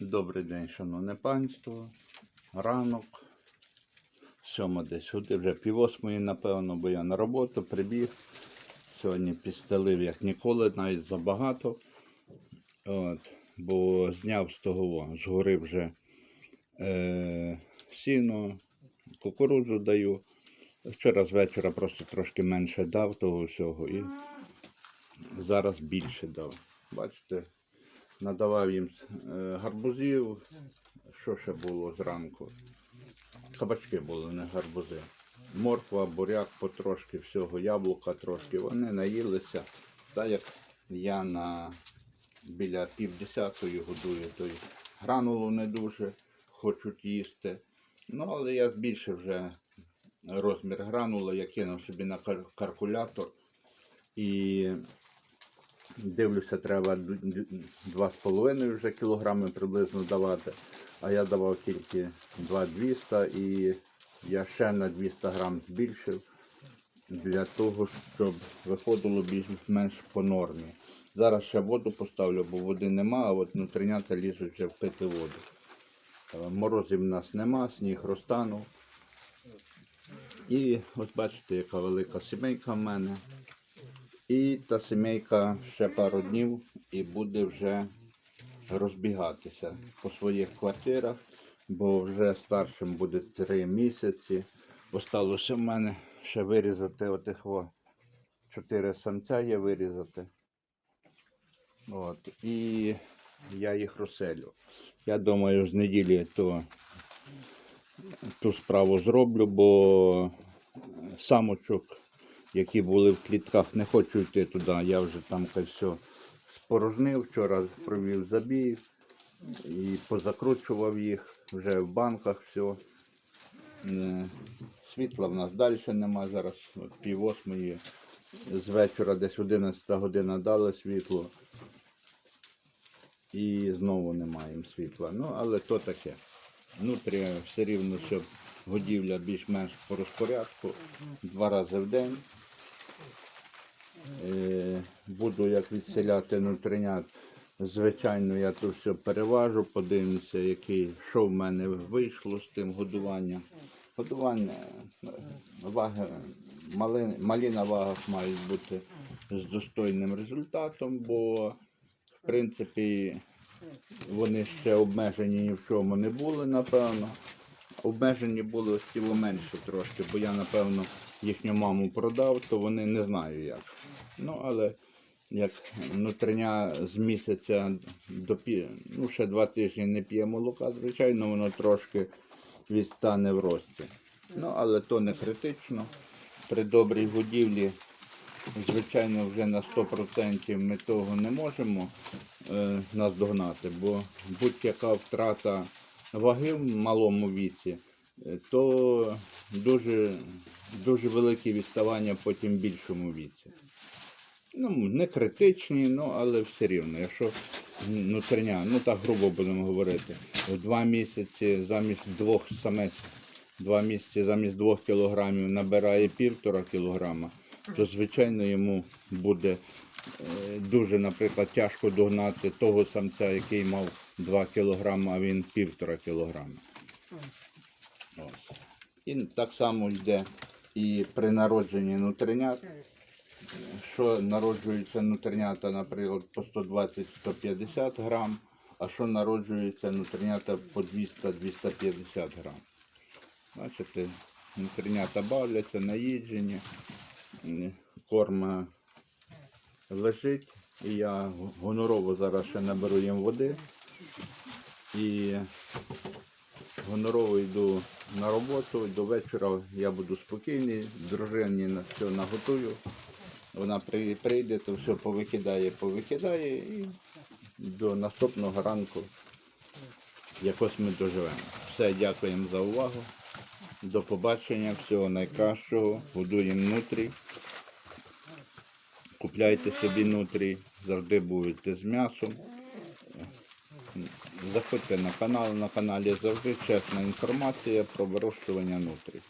Добрий день, шановне панство. Ранок. Сьома десь вже пів восьмої, напевно, бо я на роботу прибіг. Сьогодні підстелив, як ніколи, навіть забагато. От, бо зняв з того, згори вже е, сіно, кукурудзу даю. Вчора з вечора просто трошки менше дав того всього і зараз більше дав. Бачите, надавав їм е, гарбузів. Що ще було зранку? Кабачки були, не гарбузи. Морква, буряк потрошки всього, яблука трошки. Вони наїлися. Так як я на біля півдесятої годую, то й гранулу не дуже хочуть їсти. Ну, але я збільшив вже розмір гранули, я кинув собі на калькулятор і дивлюся, треба д- д- 2,5 вже кілограми приблизно давати. А я давав тільки 2,200 і я ще на 200 грам збільшив для того, щоб виходило більш-менш по нормі. Зараз ще воду поставлю, бо води нема, а от внутрінята лізуть вже впити воду. Е, Морозів в нас нема, сніг розтанув. І ось бачите, яка велика сімейка в мене. І та сімейка ще пару днів і буде вже розбігатися по своїх квартирах, бо вже старшим буде три місяці. Осталося в мене ще вирізати отих во чотири самця є вирізати. От. І я їх розселю. Я думаю, з неділі то ту справу зроблю, бо самочок, які були в клітках, не хочу йти туди. Я вже там все спорожнив, вчора провів забій і позакручував їх вже в банках все. Світла в нас далі нема, зараз от пів восьмої. З вечора десь 11 година дали світло. І знову немає їм світла. Ну, але то таке. Внутрі все рівно, щоб годівля більш-менш по розпорядку. Два рази в день. Е, Буду як відселяти внутрінят. Звичайно, я то все переважу, подивимося, який, що в мене вийшло з тим годуванням. Годування ваги, мали, малі на вагах мають бути з достойним результатом, бо в принципі вони ще обмежені ні в чому не були, напевно. Обмежені були ось тіло менше трошки, бо я, напевно, їхню маму продав, то вони не знаю як. Ну, але як внутрішня з місяця до пі... ну, ще два тижні не п'є молока, звичайно, воно трошки відстане в рості. Ну, але то не критично. При добрій годівлі, звичайно, вже на 100% ми того не можемо е, наздогнати, бо будь-яка втрата ваги в малому віці, е, то дуже, дуже велике відставання потім в більшому віці. Ну, не критичні, ну, але все рівно. Якщо внутрішня, ну так грубо будемо говорити, два місяці замість двох самець, два місяці замість двох кілограмів набирає півтора кілограма, то звичайно йому буде е, дуже, наприклад, тяжко догнати того самця, який мав 2 кілограми, а він півтора кілограма. Ось. І так само йде і при народженні нутринят що народжуються нутринята, наприклад, по 120-150 грам, а що народжуються нутринята по 200-250 грам. Бачите, нутринята бавляться, наїджені, м, корма лежить. І я гонорово зараз ще наберу їм води. І гонорово йду на роботу, до вечора я буду спокійний, дружині на все наготую. Вона прийде, то все повикидає, повикидає і до наступного ранку якось ми доживемо. Все, дякуємо за увагу. До побачення, всього найкращого. Годуємо нутрі. Купляйте собі нутрі, завжди будете з м'ясом. Заходьте на канал, на каналі завжди чесна інформація про вирощування нутрі.